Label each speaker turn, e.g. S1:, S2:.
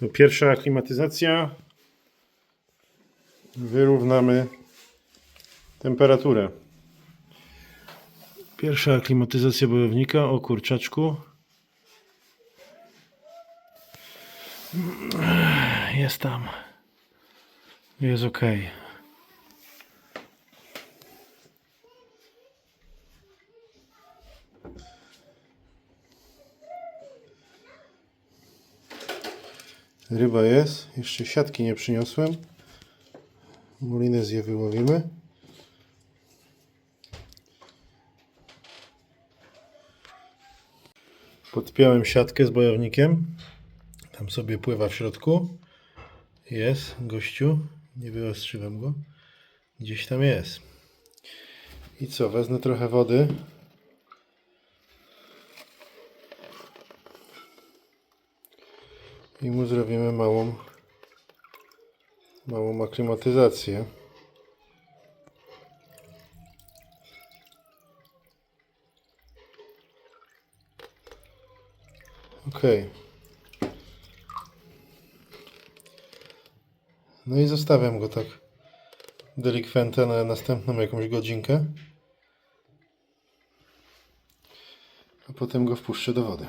S1: To pierwsza aklimatyzacja. Wyrównamy temperaturę. Pierwsza aklimatyzacja bojownika o kurczaczku. Jest tam. Jest ok. Ryba jest. Jeszcze siatki nie przyniosłem. Molinezję wyłowimy. Podpiąłem siatkę z bojownikiem. Tam sobie pływa w środku. Jest gościu. Nie wyostrzyłem go. Gdzieś tam jest. I co? Wezmę trochę wody. I mu zrobimy małą małą aklimatyzację. Ok. No i zostawiam go tak delikwentę na następną jakąś godzinkę. A potem go wpuszczę do wody.